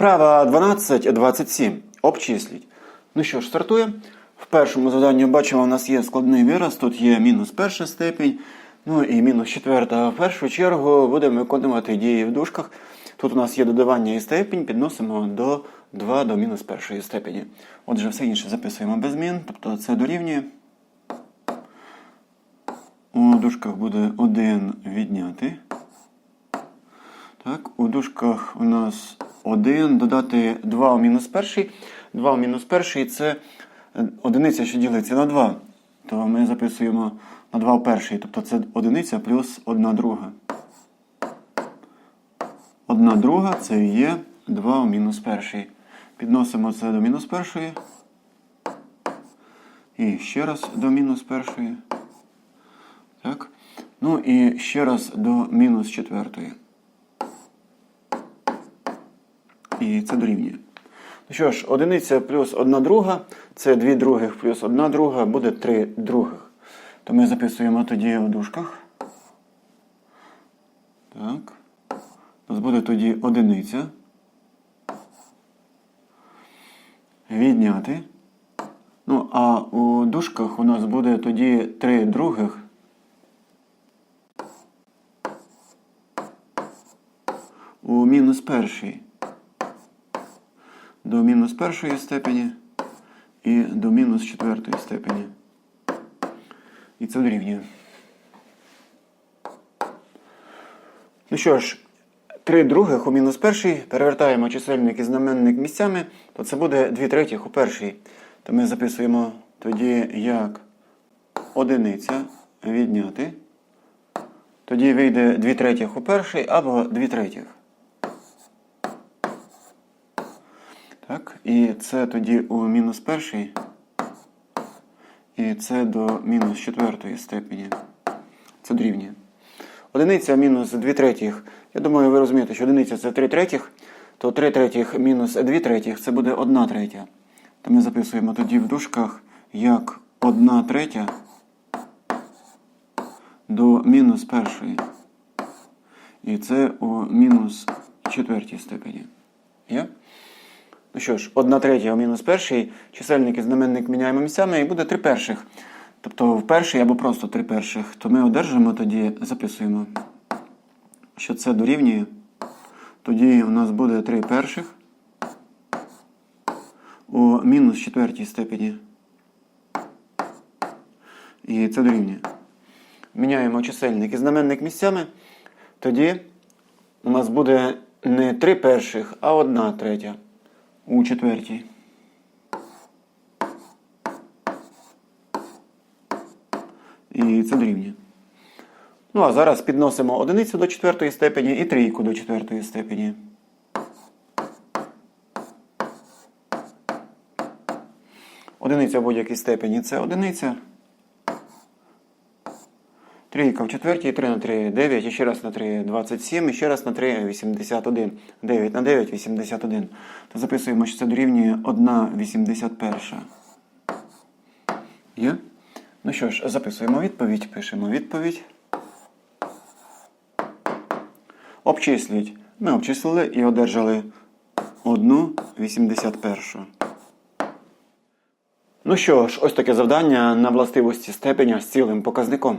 Вправа 12.27. Обчисліть. Ну що ж, стартуємо. В першому заданні бачимо, у нас є складний вираз. Тут є мінус перша степінь, ну і мінус четверта. В першу чергу будемо виконувати дії в дужках. Тут у нас є додавання і степінь, підносимо до 2 до мінус першої степені. Отже, все інше записуємо без змін, тобто це дорівнює. У дужках буде 1 відняти. Так, у дужках у нас 1 додати 2 у мінус перший. 2 у мінус перший це одиниця, що ділиться на 2. То ми записуємо на 2 у перший. Тобто це одиниця плюс 1 друга. 1 друга це є 2 у мінус перший. Підносимо це до мінус першої. І ще раз до мінус першої. Так. Ну і ще раз до мінус четвертої. І це дорівнює. Ну що ж, одиниця плюс одна друга, це дві других плюс одна друга, буде три других. То ми записуємо тоді в дужках. Так. У нас буде тоді одиниця. Відняти. Ну, а у дужках у нас буде тоді три других. У мінус першій до мінус першої степені і до мінус четвертої степені. І це дорівнює. Ну що ж, 3 других у мінус першій перевертаємо чисельник і знаменник місцями, то це буде 2 третіх у першій. То ми записуємо тоді як одиниця відняти. Тоді вийде 2 третіх у першій або 2 третіх. Так, і це тоді у мінус першій. І це до мінус четвертої степені. Це дорівнює. Одиниця мінус 2 третіх. Я думаю, ви розумієте, що одиниця це 3 третіх, то 3 третіх мінус 2 третіх це буде 1 третя. То ми записуємо тоді в дужках як 1 третя до мінус першої. І це у мінус четвертій степені. Є? Ну що ж, 1 третя мінус перший, чисельник і знаменник міняємо місцями і буде 3 перших. Тобто в перший або просто 3 перших. То ми одержимо тоді, записуємо, що це дорівнює. Тоді у нас буде 3 перших у мінус четвертій степені. І це дорівнює. Міняємо чисельник і знаменник місцями. Тоді у нас буде не 3 перших, а 1 третя у четвертій. І це дорівнює. Ну, а зараз підносимо одиницю до четвертої степені і трійку до четвертої степені. Одиниця в будь-якій степені це одиниця. Трійка в четвертій, 3 на 3 9, і ще раз на 3 27, і ще раз на 3 81. 9 на 9 81. То записуємо, що це дорівнює 1 81. Є? Ну що ж, записуємо відповідь, пишемо відповідь. Обчисліть. Ми обчислили і одержали 1 81. Ну що ж, ось таке завдання на властивості степеня з цілим показником.